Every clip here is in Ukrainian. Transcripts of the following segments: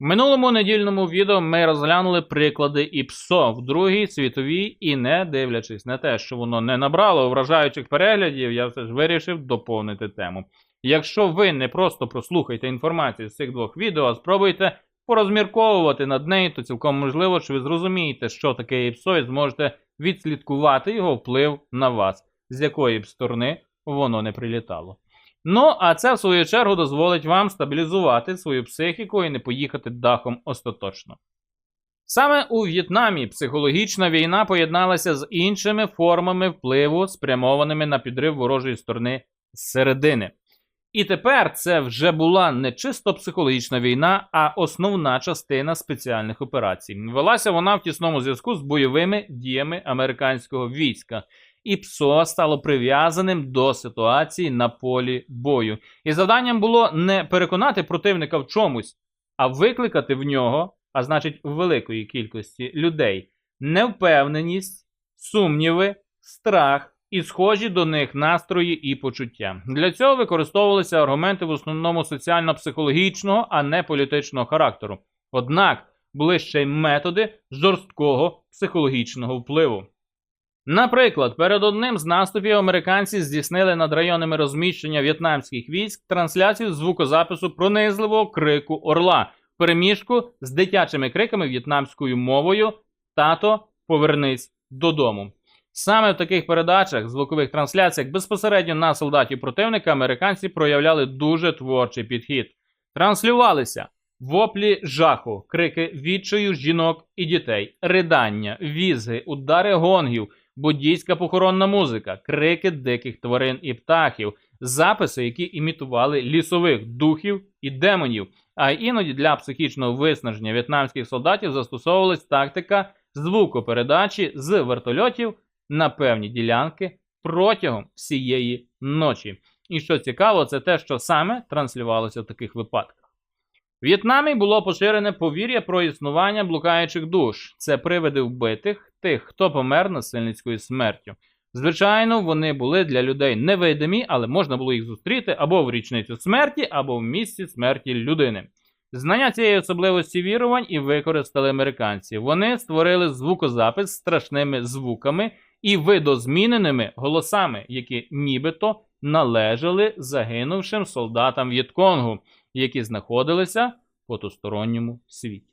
Минулому недільному відео ми розглянули приклади ІПСО в Другій світовій і не дивлячись на те, що воно не набрало вражаючих переглядів, я все ж вирішив доповнити тему. Якщо ви не просто прослухаєте інформацію з цих двох відео, а спробуєте порозмірковувати над нею, то цілком можливо, що ви зрозумієте, що таке ІПСО, і зможете відслідкувати його вплив на вас, з якої б сторони воно не прилітало. Ну, а це, в свою чергу, дозволить вам стабілізувати свою психіку і не поїхати дахом остаточно. Саме у В'єтнамі психологічна війна поєдналася з іншими формами впливу, спрямованими на підрив ворожої сторони зсередини. І тепер це вже була не чисто психологічна війна, а основна частина спеціальних операцій. Велася вона в тісному зв'язку з бойовими діями американського війська і ПСО стало прив'язаним до ситуації на полі бою. І завданням було не переконати противника в чомусь, а викликати в нього, а значить, в великої кількості людей, невпевненість, сумніви, страх і схожі до них настрої і почуття. Для цього використовувалися аргументи в основному соціально-психологічного, а не політичного характеру. Однак були ще й методи жорсткого психологічного впливу. Наприклад, перед одним з наступів американці здійснили над районами розміщення в'єтнамських військ трансляцію звукозапису пронизливого крику орла в переміжку з дитячими криками в'єтнамською мовою Тато, повернись додому. Саме в таких передачах, звукових трансляціях безпосередньо на солдатів противника американці проявляли дуже творчий підхід. Транслювалися воплі жаху, крики відчаю жінок і дітей, ридання, візги, удари гонгів, буддійська похоронна музика, крики диких тварин і птахів, записи, які імітували лісових духів і демонів. А іноді для психічного виснаження в'єтнамських солдатів застосовувалась тактика звукопередачі з вертольотів на певні ділянки протягом всієї ночі. І що цікаво, це те, що саме транслювалося в таких випадках. В'єтнамі було поширене повір'я про існування блукаючих душ. Це привиди вбитих, тих, хто помер насильницькою смертю. Звичайно, вони були для людей невидимі, але можна було їх зустріти або в річницю смерті, або в місці смерті людини. Знання цієї особливості вірувань і використали американці. Вони створили звукозапис страшними звуками і видозміненими голосами, які нібито належали загинувшим солдатам В'єтконгу, які знаходилися в потусторонньому світі.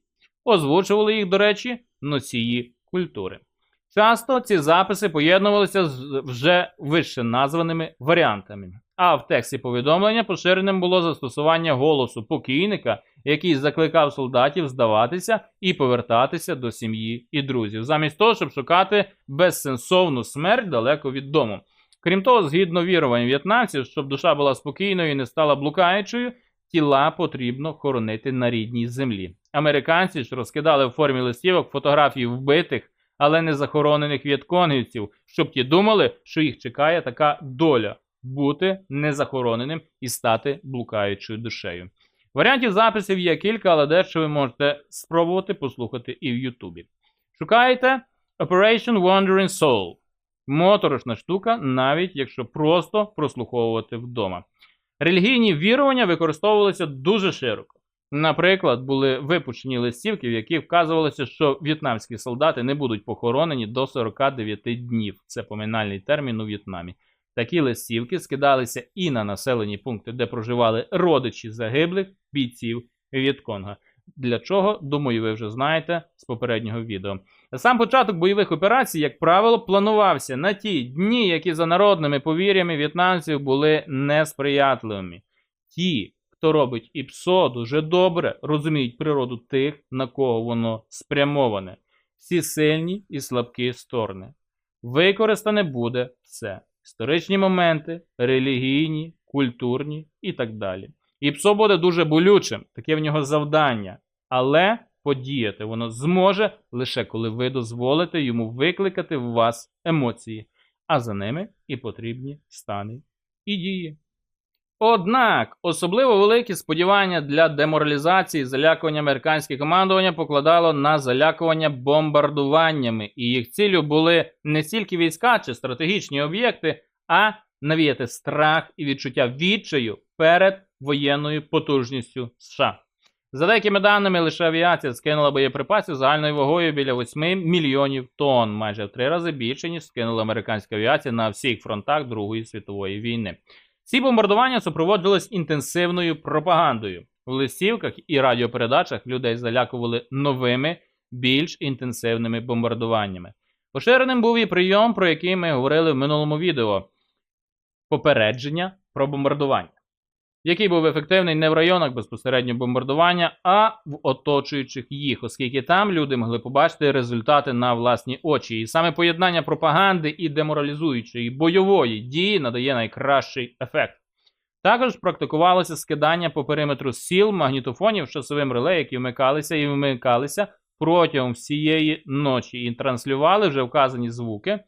Озвучували їх, до речі, носії культури. Часто ці записи поєднувалися з вже вище названими варіантами. А в тексті повідомлення поширеним було застосування голосу покійника, який закликав солдатів здаватися і повертатися до сім'ї і друзів, замість того, щоб шукати безсенсовну смерть далеко від дому. Крім того, згідно вірувань в'єтнамців, щоб душа була спокійною і не стала блукаючою, тіла потрібно хоронити на рідній землі. Американці ж розкидали в формі листівок фотографії вбитих, але не захоронених в'єтконгівців, щоб ті думали, що їх чекає така доля бути незахороненим і стати блукаючою душею. Варіантів записів є кілька, але дещо ви можете спробувати послухати і в Ютубі. Шукайте Operation Wandering Soul. Моторошна штука, навіть якщо просто прослуховувати вдома. Релігійні вірування використовувалися дуже широко. Наприклад, були випущені листівки, в яких вказувалося, що в'єтнамські солдати не будуть похоронені до 49 днів. Це поминальний термін у В'єтнамі. Такі листівки скидалися і на населені пункти, де проживали родичі загиблих бійців В'єтконга. Для чого, думаю, ви вже знаєте з попереднього відео. Сам початок бойових операцій, як правило, планувався на ті дні, які за народними повір'ями в'єтнамців були несприятливими. Ті, хто робить ІПСО, дуже добре розуміють природу тих, на кого воно спрямоване, всі сильні і слабкі сторони. Використане буде все: історичні моменти, релігійні, культурні і так далі. ІПСО буде дуже болючим, таке в нього завдання, але подіяти воно зможе лише коли ви дозволите йому викликати в вас емоції, а за ними і потрібні стани і дії. Однак особливо великі сподівання для деморалізації залякування американське командування покладало на залякування бомбардуваннями, і їх ціллю були не стільки війська чи стратегічні об'єкти, а навіяти страх і відчуття відчаю перед воєнною потужністю США. За деякими даними, лише авіація скинула боєприпасів загальною вагою біля 8 мільйонів тонн, майже в три рази більше, ніж скинула американська авіація на всіх фронтах Другої світової війни. Ці бомбардування супроводжувались інтенсивною пропагандою. В листівках і радіопередачах людей залякували новими, більш інтенсивними бомбардуваннями. Поширеним був і прийом, про який ми говорили в минулому відео попередження про бомбардування, який був ефективний не в районах безпосередньо бомбардування, а в оточуючих їх, оскільки там люди могли побачити результати на власні очі. І саме поєднання пропаганди і деморалізуючої бойової дії надає найкращий ефект. Також практикувалося скидання по периметру сіл магнітофонів часовим реле, які вмикалися і вмикалися протягом всієї ночі і транслювали вже вказані звуки.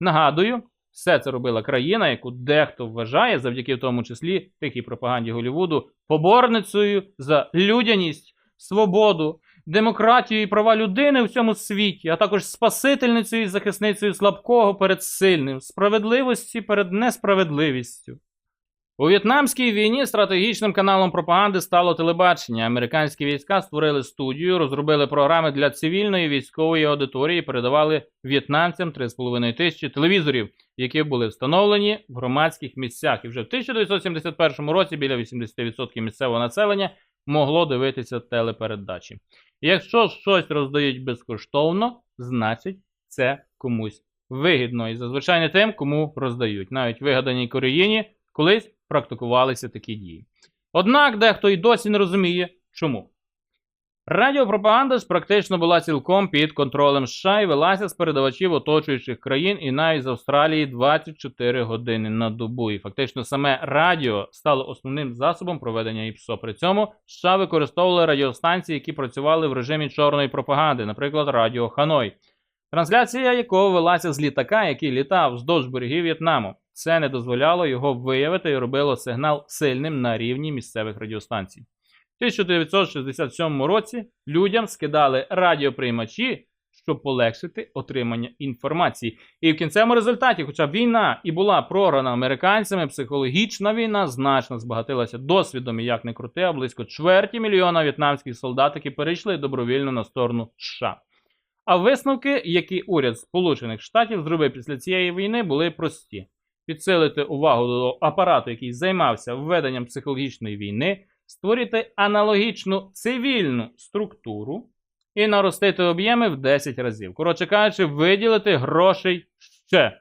Нагадую, все це робила країна, яку дехто вважає, завдяки в тому числі тихій пропаганді Голлівуду, поборницею за людяність, свободу, демократію і права людини у всьому світі, а також спасительницею і захисницею слабкого перед сильним, справедливості перед несправедливістю. У В'єтнамській війні стратегічним каналом пропаганди стало телебачення. Американські війська створили студію, розробили програми для цивільної військової аудиторії, передавали в'єтнамцям 3,5 тисячі телевізорів, які були встановлені в громадських місцях. І вже в 1971 році біля 80% місцевого населення могло дивитися телепередачі. Якщо щось роздають безкоштовно, значить це комусь вигідно. І зазвичай не тим, кому роздають. Навіть вигаданій Кореїні колись практикувалися такі дії. Однак дехто й досі не розуміє, чому. Радіопропаганда ж практично була цілком під контролем США і велася з передавачів оточуючих країн і навіть з Австралії 24 години на добу. І фактично саме радіо стало основним засобом проведення ІПСО. При цьому США використовували радіостанції, які працювали в режимі чорної пропаганди, наприклад, Радіо Ханой, трансляція якого велася з літака, який літав вздовж берегів В'єтнаму. Це не дозволяло його виявити і робило сигнал сильним на рівні місцевих радіостанцій. В 1967 році людям скидали радіоприймачі, щоб полегшити отримання інформації. І в кінцевому результаті, хоча війна і була програна американцями, психологічна війна значно збагатилася досвідом, і як не крути, а близько чверті мільйона в'єтнамських солдат, які перейшли добровільно на сторону США. А висновки, які уряд Сполучених Штатів зробив після цієї війни, були прості підсилити увагу до апарату, який займався введенням психологічної війни, створити аналогічну цивільну структуру і наростити об'єми в 10 разів. Коротше кажучи, виділити грошей ще.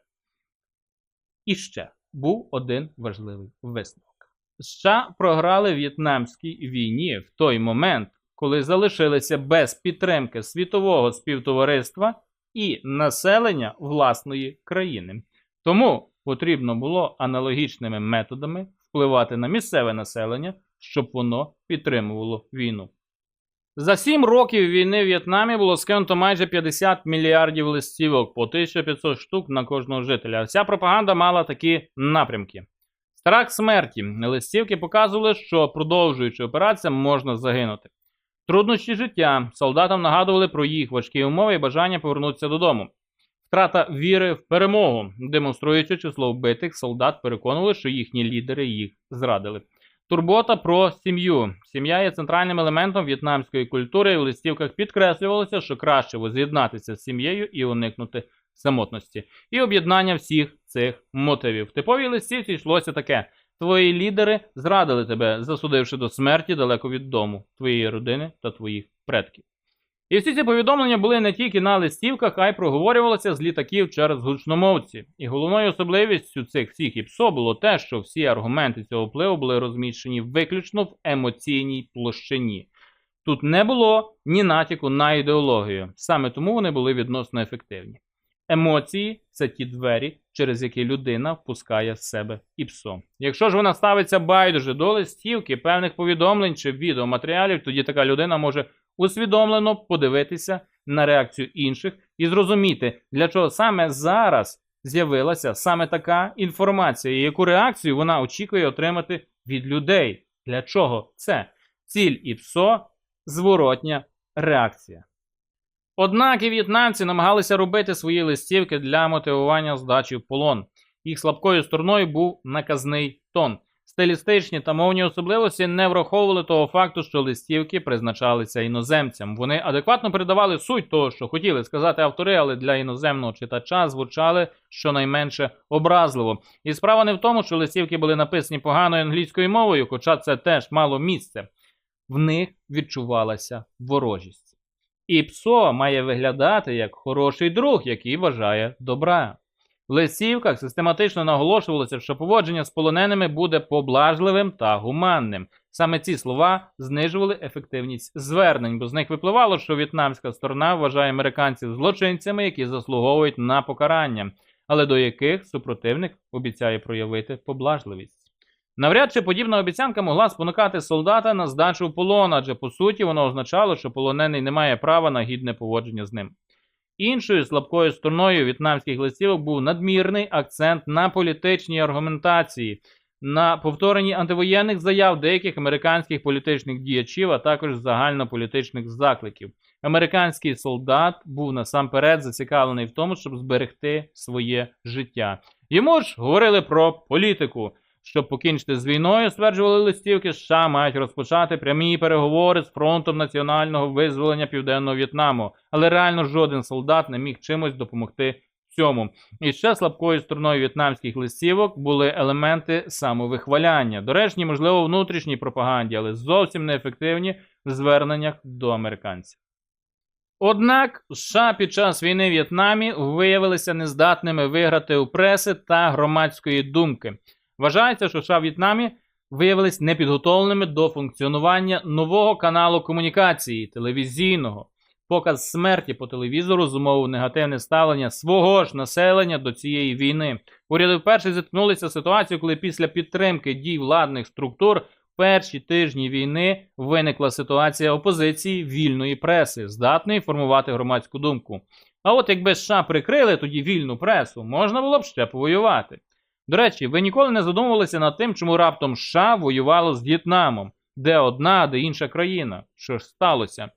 І ще був один важливий висновок. США програли В'єтнамській війні в той момент, коли залишилися без підтримки світового співтовариства і населення власної країни. Тому потрібно було аналогічними методами впливати на місцеве населення, щоб воно підтримувало війну. За 7 років війни в В'єтнамі було скинуто майже 50 мільярдів листівок по 1500 штук на кожного жителя. Вся пропаганда мала такі напрямки. Страх смерті. Листівки показували, що продовжуючи операцію, можна загинути. Труднощі життя. Солдатам нагадували про їх важкі умови і бажання повернутися додому. Втрата віри в перемогу, демонструючи число вбитих, солдат переконували, що їхні лідери їх зрадили. Турбота про сім'ю. Сім'я є центральним елементом в'єтнамської культури. В листівках підкреслювалося, що краще воз'єднатися з сім'єю і уникнути самотності. І об'єднання всіх цих мотивів. В типовій листівці йшлося таке: твої лідери зрадили тебе, засудивши до смерті далеко від дому, твоєї родини та твоїх предків. І всі ці повідомлення були не тільки на листівках, а й проговорювалися з літаків через гучномовці. І головною особливістю цих всіх ІПСО було те, що всі аргументи цього впливу були розміщені виключно в емоційній площині. Тут не було ні натяку на ідеологію, саме тому вони були відносно ефективні. Емоції це ті двері, через які людина впускає в себе ІПСО. Якщо ж вона ставиться байдуже до листівки, певних повідомлень чи відеоматеріалів, тоді така людина може усвідомлено подивитися на реакцію інших і зрозуміти, для чого саме зараз з'явилася саме така інформація, і яку реакцію вона очікує отримати від людей. Для чого це? Ціль ІПСО зворотня реакція. Однак і в'єтнамці намагалися робити свої листівки для мотивування здачі в полон. Їх слабкою стороною був наказний тон. Стилістичні та мовні особливості не враховували того факту, що листівки призначалися іноземцям. Вони адекватно передавали суть того, що хотіли сказати автори, але для іноземного читача звучали щонайменше образливо. І справа не в тому, що листівки були написані поганою англійською мовою, хоча це теж мало місце. В них відчувалася ворожість. І ПСО має виглядати як хороший друг, який вважає добра. В листівках систематично наголошувалося, що поводження з полоненими буде поблажливим та гуманним. Саме ці слова знижували ефективність звернень, бо з них випливало, що в'єтнамська сторона вважає американців злочинцями, які заслуговують на покарання, але до яких супротивник обіцяє проявити поблажливість. Навряд чи подібна обіцянка могла спонукати солдата на здачу в полон, адже по суті воно означало, що полонений не має права на гідне поводження з ним. Іншою слабкою стороною в'єтнамських листівок був надмірний акцент на політичній аргументації, на повторенні антивоєнних заяв деяких американських політичних діячів, а також загальнополітичних закликів. Американський солдат був насамперед зацікавлений в тому, щоб зберегти своє життя. Йому ж говорили про політику. Щоб покінчити з війною, стверджували листівки, США мають розпочати прямі переговори з фронтом національного визволення Південного В'єтнаму, але реально жоден солдат не міг чимось допомогти цьому. І ще слабкою стороною в'єтнамських листівок були елементи самовихваляння, доречні, можливо, внутрішній пропаганді, але зовсім неефективні в зверненнях до американців. Однак США під час війни в В'єтнамі виявилися нездатними виграти у преси та громадської думки. Вважається, що США в В'єтнамі виявились непідготовленими до функціонування нового каналу комунікації телевізійного. Показ смерті по телевізору зумовив негативне ставлення свого ж населення до цієї війни. Уряди вперше зіткнулися з ситуацією, коли після підтримки дій владних структур в перші тижні війни виникла ситуація опозиції вільної преси, здатної формувати громадську думку. А от якби США прикрили тоді вільну пресу, можна було б ще повоювати. До речі, ви ніколи не задумувалися над тим, чому раптом США воювало з В'єтнамом, де одна, де інша країна. Що ж сталося?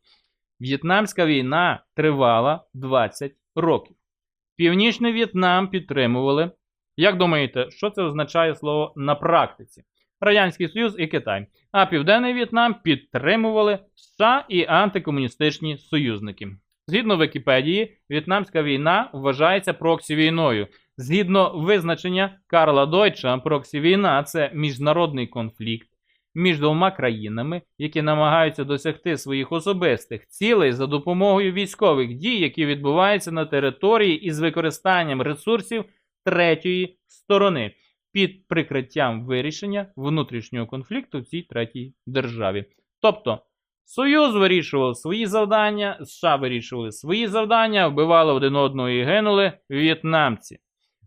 В'єтнамська війна тривала 20 років. Північний В'єтнам підтримували. Як думаєте, що це означає слово на практиці? Радянський Союз і Китай. А Південний В'єтнам підтримували США і антикомуністичні союзники. Згідно Вікіпедії, В'єтнамська війна вважається проксі війною. Згідно визначення Карла Дойча, проксі війна це міжнародний конфлікт між двома країнами, які намагаються досягти своїх особистих цілей за допомогою військових дій, які відбуваються на території із використанням ресурсів третьої сторони під прикриттям вирішення внутрішнього конфлікту в цій третій державі. Тобто Союз вирішував свої завдання, США вирішували свої завдання, вбивали один одного і гинули в'єтнамці.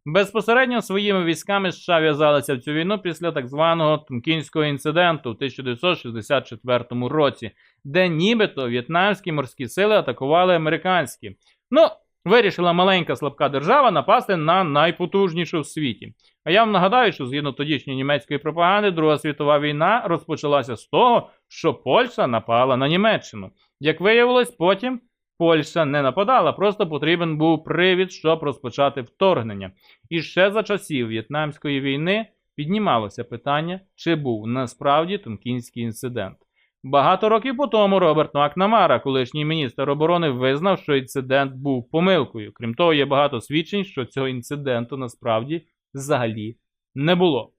Безпосередньо своїми військами США в'язалися в цю війну після так званого Тункінського інциденту в 1964 році, де нібито в'єтнамські морські сили атакували американські. Ну, вирішила маленька слабка держава напасти на найпотужнішу в світі. А я вам нагадаю, що згідно тодішньої німецької пропаганди, Друга світова війна розпочалася з того, що Польща напала на Німеччину. Як виявилось, потім Польща не нападала, просто потрібен був привід, щоб розпочати вторгнення. І ще за часів В'єтнамської війни піднімалося питання, чи був насправді Тонкінський інцидент. Багато років по тому Роберт Макнамара, колишній міністр оборони, визнав, що інцидент був помилкою. Крім того, є багато свідчень, що цього інциденту насправді взагалі не було.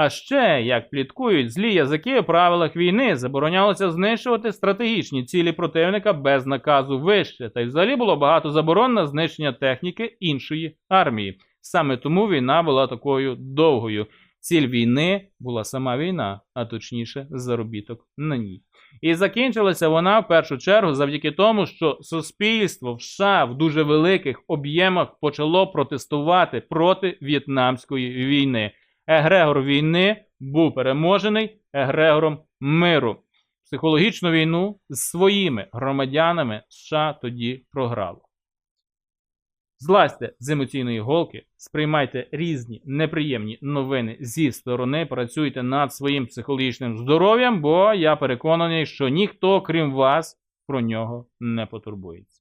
А ще, як пліткують злі язики у правилах війни, заборонялося знищувати стратегічні цілі противника без наказу вище, та й взагалі було багато заборон на знищення техніки іншої армії. Саме тому війна була такою довгою. Ціль війни була сама війна, а точніше, заробіток на ній. І закінчилася вона в першу чергу завдяки тому, що суспільство в США в дуже великих об'ємах почало протестувати проти В'єтнамської війни. Егрегор війни був переможений егрегором миру. Психологічну війну з своїми громадянами США тоді програло. Злазьте з емоційної голки, сприймайте різні неприємні новини зі сторони, працюйте над своїм психологічним здоров'ям, бо я переконаний, що ніхто, крім вас, про нього не потурбується.